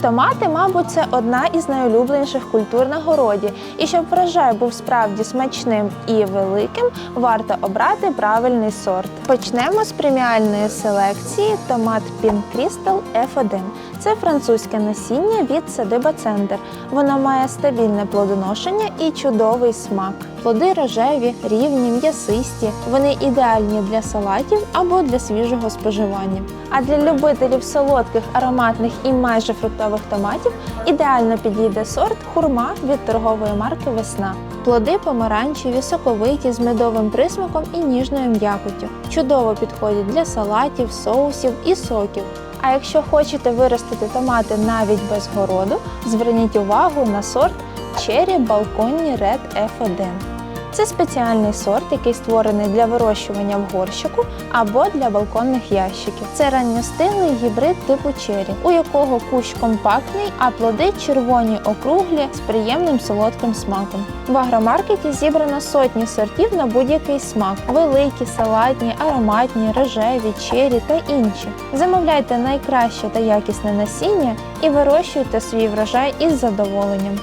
Томати, мабуть, це одна із найулюбленіших культур на городі. І щоб врожай був справді смачним і великим, варто обрати правильний сорт. Почнемо з преміальної селекції томат Pink Crystal F1. Це французьке насіння від садиба Центр. Воно має стабільне плодоношення і чудовий смак. Плоди рожеві, рівні, м'ясисті. Вони ідеальні для салатів або для свіжого споживання. А для любителів солодких, ароматних і майже фруктових томатів ідеально підійде сорт хурма від торгової марки Весна. Плоди помаранчеві, соковиті з медовим присмаком і ніжною м'якоттю. Чудово підходять для салатів, соусів і соків. А якщо хочете виростити томати навіть без городу, зверніть увагу на сорт Cherry Balcony Red F1. Це спеціальний сорт, який створений для вирощування в горщику або для балконних ящиків. Це ранньостиглий гібрид типу чері, у якого кущ компактний, а плоди червоні округлі з приємним солодким смаком. В агромаркеті зібрано сотні сортів на будь-який смак: великі, салатні, ароматні, рожеві, чері та інші. Замовляйте найкраще та якісне насіння і вирощуйте свій врожай із задоволенням.